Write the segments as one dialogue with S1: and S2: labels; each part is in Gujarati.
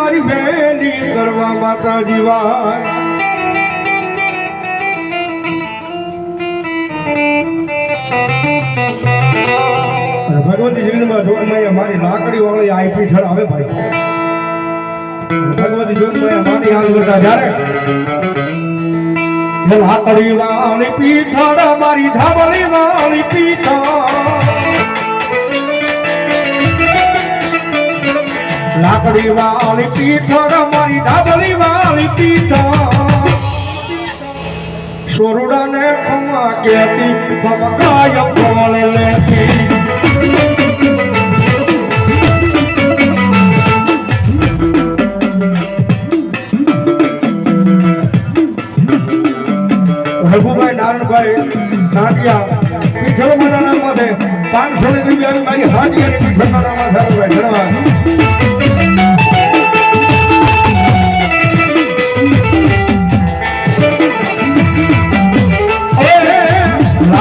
S1: મારી વેલી કરવા માતાજી વાય. ભગવતી જીવનમાં જોગમાયા અમારી લાકડી વાળી આઈપી ઠર આવે ભાઈ. ભગવતી જોગમાયા અમારી હાલ કરતા જ્યારે લાકડી વાળી પીઠળ મારી ધાબળી વાળી પીઠળ લાકડી વાળી પીઠ મારી ધાબળી વાળી પીઠ. સોરડાને ખમા કેતી ભમકાય ફળ લેતી. રઘુભાઈ નારણભાઈ પાંચસો ને રૂપિયા મારી હાજી પીઠળ મારા ધન્યવાદ.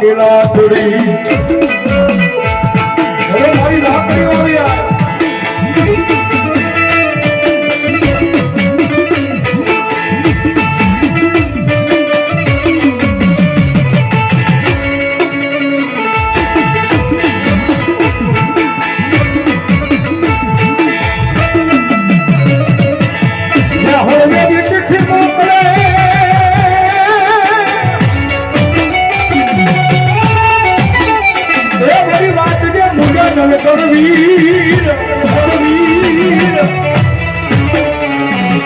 S1: নীলাপুরী મુજા નલ કરવીર કરવીર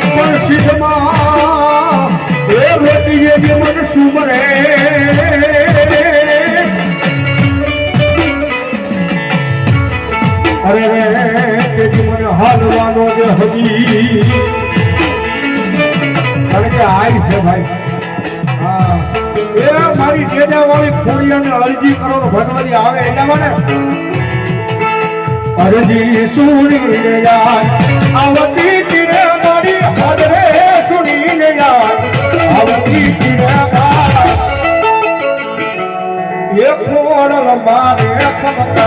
S1: પણ સિદ્ધમાં એ વેટીએ જે મન સુમરે અરે રે જ મને હાલવાનો જે હજી અને કે આય છે ભાઈ. એ મારી જેજા વાળી અને અરજી કરો તો ભગવતી આવે એટલા માટે અરજી સુણીને જાય આવતી તીરે મારી હદરે સુણીને જાય આવતી તીરે મારા. એ ખોડ મારે ખમતા